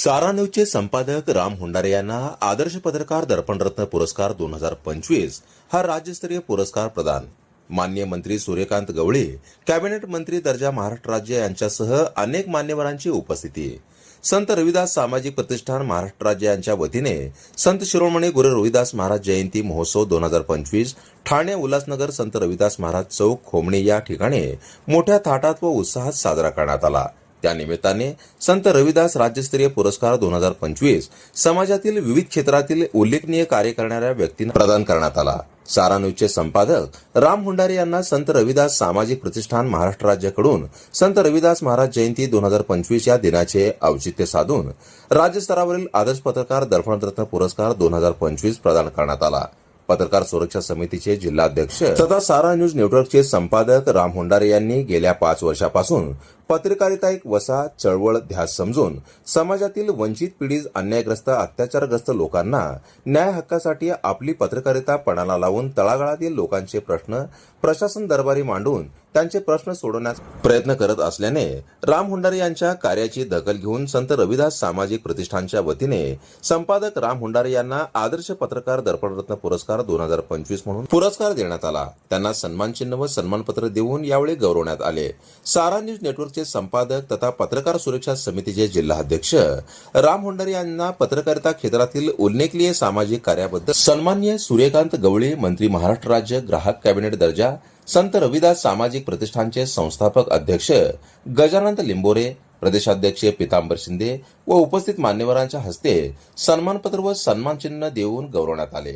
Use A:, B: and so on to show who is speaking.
A: सारा न्यूजचे संपादक राम हुंडारे यांना आदर्श पत्रकार दर्पणरत्न पुरस्कार दोन हजार पंचवीस हा राज्यस्तरीय पुरस्कार प्रदान. मान्य मंत्री सूर्यकांत गवळी कॅबिनेट मंत्री दर्जा महाराष्ट्र राज्य यांच्यासह अनेक मान्यवरांची उपस्थिती. संत रविदास सामाजिक प्रतिष्ठान महाराष्ट्र राज्य यांच्या वतीने संत शिरोमणी गुरु रविदास महाराज जयंती महोत्सव दोन हजार पंचवीस ठाणे उल्हासनगर संत रविदास महाराज चौक खोमणी या ठिकाणी मोठ्या थाटात व उत्साहात साजरा करण्यात आला. त्या निमित्ताने संत रविदास राज्यस्तरीय पुरस्कार दोन हजार पंचवीस समाजातील विविध क्षेत्रातील उल्लेखनीय कार्य करणाऱ्या व्यक्तींना प्रदान करण्यात आला. सारा न्यूजचे संपादक राम हुंडारे यांना संत रविदास सामाजिक प्रतिष्ठान महाराष्ट्र राज्याकडून संत रविदास महाराज जयंती दोन हजार पंचवीस या दिनाचे औचित्य साधून राज्यस्तरावरील आदर्श पत्रकार दर्पणरत्न पुरस्कार दोन हजार पंचवीस प्रदान करण्यात आला. पत्रकार सुरक्षा समितीचे जिल्हाध्यक्ष तथा सारा न्यूज नेटवर्कचे संपादक राम होंडारे यांनी गेल्या पाच वर्षापासून पत्रकारिता एक वसा चळवळ ध्यास समजून समाजातील वंचित पिढीज अन्यायग्रस्त अत्याचारग्रस्त लोकांना न्याय हक्कासाठी आपली पत्रकारिता पणाला लावून तळागाळातील लोकांचे प्रश्न प्रशासन दरबारी मांडून त्यांचे प्रश्न सोडवण्याचा प्रयत्न करत असल्याने राम हुंडारे यांच्या कार्याची दखल घेऊन संत रविदास सामाजिक प्रतिष्ठानच्या वतीने संपादक राम हुंडारे यांना आदर्श पत्रकार दर्पणरत्न पुरस्कार दोन हजार पंचवीस म्हणून पुरस्कार देण्यात आला. त्यांना सन्मान चिन्ह व सन्मानपत्र देऊन यावेळी गौरवण्यात आले. सारा न्यूज नेटवर्कचे संपादक तथा पत्रकार सुरक्षा समितीचे जिल्हाध्यक्ष राम हुंडारे यांना पत्रकारिता क्षेत्रातील उल्लेखनीय सामाजिक कार्याबद्दल सन्मान्य सूर्यकांत गवळी मंत्री महाराष्ट्र राज्य ग्राहक कॅबिनेट दर्जा संत रविदास सामाजिक प्रतिष्ठानचे संस्थापक अध्यक्ष गजानंद लिंबोरे प्रदेशाध्यक्ष पितांबर शिंदे व उपस्थित मान्यवरांच्या हस्ते सन्मानपत्र व सन्मानचिन्ह देऊन गौरवण्यात आले.